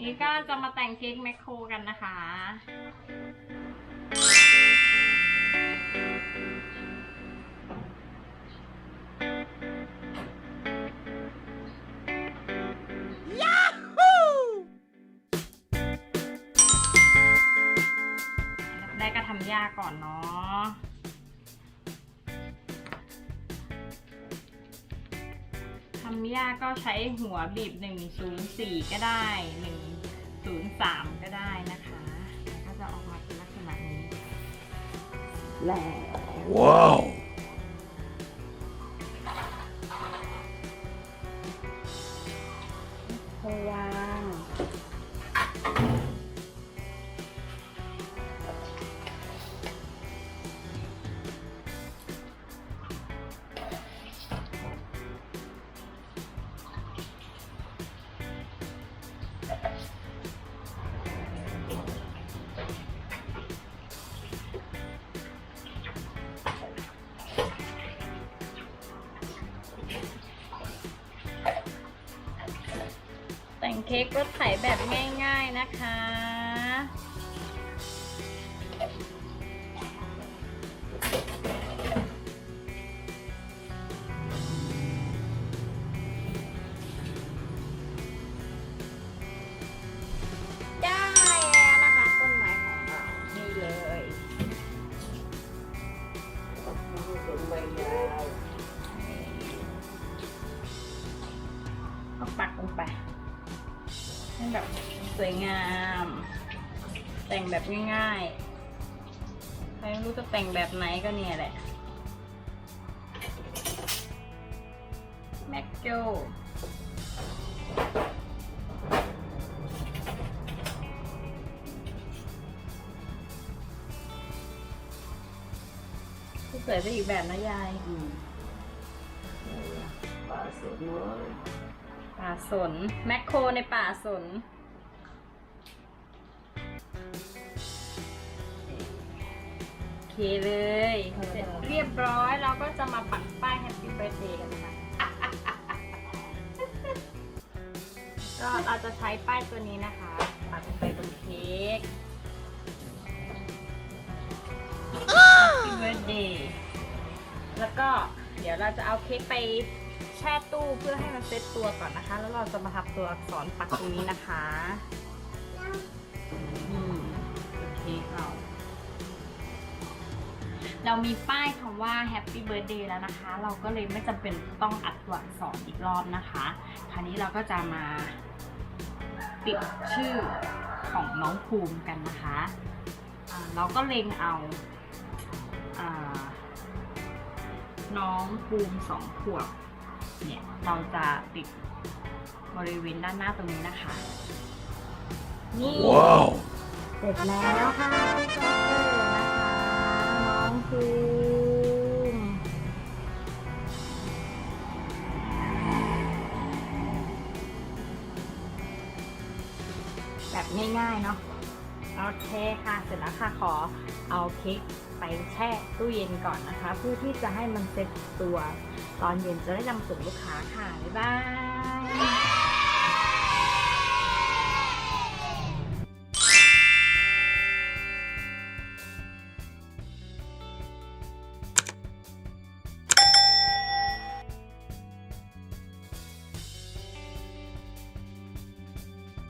นี่ก็จะมาแต่งเค้กแมคโครกันนะคะอันดับแรกก็ทำยากก่อนเนาะทำยากก็ใช้หัวบีบ104 ก็ได้ 103ก็ได้นะคะก็จะออกมาเป็นลักษณะนี้แล้ว Wow. พวางแต่ง เค้กรสไถแบบง่าย ๆนะคะ ให้แบบสวยงาม แต่งแบบง่ายๆ ใครไม่รู้จะแต่งแบบไหนก็เนี่ยแหละ แม็กโจสวยไปอีกแบบนะยายป่าสวนน้อย ป่าสน แมคโครในป่าสน โอเคเลย เสร็จเรียบร้อยเราก็จะมาปักป้าย Happy Birthday กันค่ะ ก็เราจะใช้ป้ายตัวนี้นะคะ ปักลงไปบนเค้ก Happy Birthday แล้วก็เดี๋ยวเราจะเอาเค้กไป ช่ตู้เพื่อให้มันเซตตัวก่อนนะคะ แล้วเราจะมาทับตัวอักษรปักตรงนี้นะคะอืมโอเคเราเรามีป้ายคำว่า Happy Birthday แล้วนะคะ เราก็เลยไม่จำเป็นต้องอัดตัวอักษรอีกรอบนะคะ คราวนี้เราก็จะมาติดชื่อของน้องภูมิกันนะคะอ่าเราก็เล็งเอาอ่าน้องภูมิสองขวบ เนี่ยเราจะติดบริเวณด้านหน้าตรงนี้นะคะ นี่ Wow. เสร็จแล้วค่ะก็นะคะน้องภูมิแบบง่ายๆเนาะโอเคค่ะ เสร็จแล้วค่ะขอเอาเค้ก ไปแช่ตู้เย็นก่อนนะคะ เพื่อที่จะให้มันเซ็ตตัว ตอนเย็นจะได้นำส่งลูกค้าค่ะ บ๊ายบาย